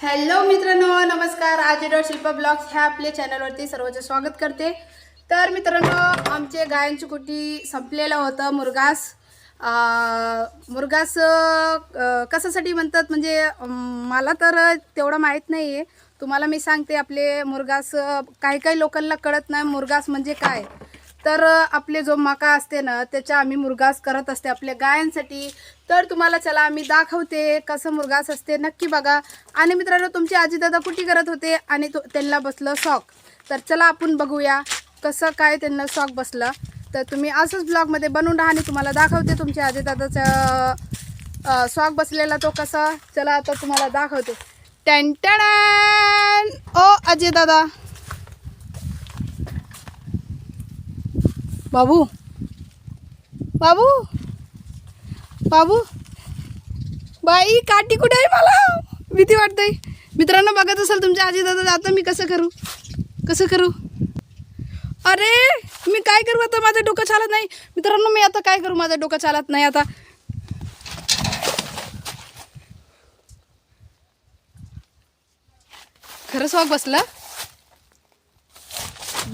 Hello मित्रांनो नमस्कार. आजी डॉट शिल्पा ब्लॉग्स ह्या आपल्या चॅनलवरती सर्वांचं स्वागत करते. तर मित्रांनो आमचे गायांची कुटी संपलेलं होतं मुरगास. मुरगास कशासाठी म्हणतात? म्हणजे मला तर तेवढं माहीत नाही आहे तुम्हाला मी सांगते आपले मुरगास काही काही लोकांना कळत नाही मुरगास म्हणजे काय. तर आपले जो मका असते ना त्याच्या आम्ही मुरगास करत असते आपल्या गायांसाठी. तर तुम्हाला चला आम्ही दाखवते कसं मुरगास असते. नक्की बघा. आणि मित्रांनो तुमचे आजीदादा कुठे करत होते आणि तो त्यांना बसलं सॉक तर चला आपण बघूया कसं काय त्यांना सॉक बसलं. तर तुम्ही असंच ब्लॉगमध्ये बनवून राहा आणि तुम्हाला दाखवते तुमच्या आजीदादाचा सॉक बसलेला तो कसा. चला आता तुम्हाला दाखवते. टॅन ओ अजय बाबू. बाबू. बाबू. बाई काठी कुठे आहे मला? भीती वाटते मित्रांनो बघत असाल तुमच्या आजी दादा आता मी कसं करू? कसं करू? अरे मी काय करू आता? माझं डोकं चालत नाही. मित्रांनो मी आता काय करू? माझं डोकं चालत नाही आता. खरं वाघ बसलं.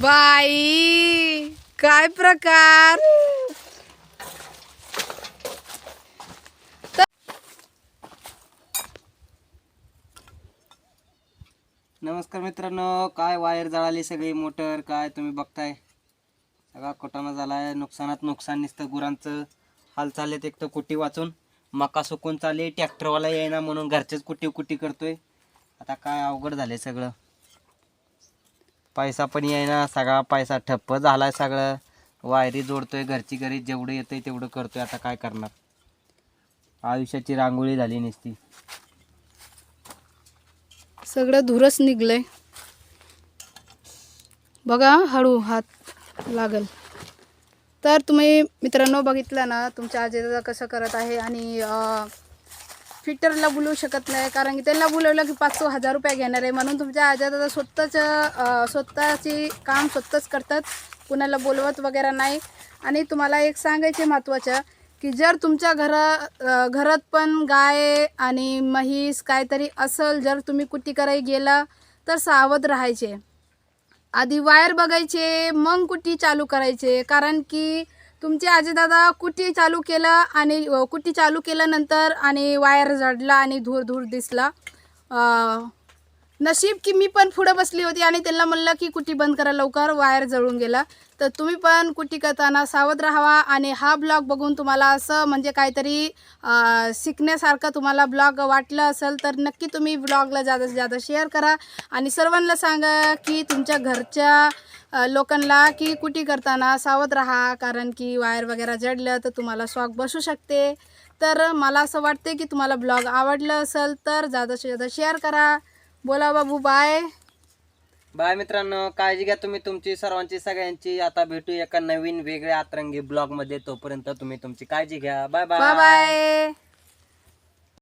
बाई. काय प्रकार? नमस्कार मित्रांनो काय वायर जळाली सगळी मोटर काय तुम्ही बघताय? सगळा कोटाना झालाय नुकसानात नुकसान नुसतं गुरांचं. हाल चाललेत एक तर कुटी वाचून. मका सुकून चालली ट्रॅक्टरवाला येईना म्हणून घरचेच कुटी कुटी करतोय. आता काय अवघड झालंय सगळं. पैसा पण येईना सगळा पैसा ठप्प झाला आहे सगळं. वायरी जोडतोय घरची घरी जेवढं येतंय तेवढं करतोय आता काय करणार? आयुष्याची रांगोळी झाली नसती. सगळं धुरच निघलंय. बघा हळू हात लागल. तर तुम्ही मित्रांनो बघितलं ना तुमच्या आजीदादा कसं करत आहे आणि फिटरला बोलवू शकत नाही कारण की त्यांना बोलवलं की पाच सहा हजार रुपये घेणार आहे. म्हणून तुमच्या आजीदादा स्वतःचं स्वतःची काम स्वतःच करतात. कुणाला बोलवत वगैरे नाही. आणि तुम्हाला एक सांगायचे महत्त्वाचं की जर तुमच्या घरा घरात पण गाय आणि म्हैस काहीतरी असेल जर तुम्ही कुट्टी कराय गेला तर सावध राहायचे. आधी वायर बघायचे मग कुट्टी चालू करायचे. कारण की तुमचे आजीदादा कुट्टी चालू केलं आणि कुट्टी चालू केल्यानंतर आणि वायर जडला आणि धूर धूर दिसला? नशीब की मी पण पुढं बसली होती आणि त्यांना म्हणलं की कुटी बंद करा लवकर वायर जळून गेला. तर तुम्ही पण कुटी करताना सावध राहावा आणि हा ब्लॉग बघून तुम्हाला असं म्हणजे काहीतरी शिकण्यासारखं तुम्हाला ब्लॉग वाटलं असेल तर नक्की तुम्ही ब्लॉगला जादा जादा शेअर करा. आणि सर्वांना सांगा की तुमच्या घरच्या लोकांना की कुटी करताना सावध राहा कारण की वायर वगैरे जडलं तर तुम्हाला शॉक बसू शकते. तर मला असं वाटते की तुम्हाला ब्लॉग आवडलं असेल तर जादा जादा शेअर करा. बोला बाबू बाय बाय मित्रांनो काळजी घ्या तुम्ही तुमची सर्वांची सगळ्यांची. आता भेटू एका नवीन वेगळ्या आतरंगी ब्लॉगमध्ये तोपर्यंत तुम्ही तुमची काळजी घ्या. Bye bye bye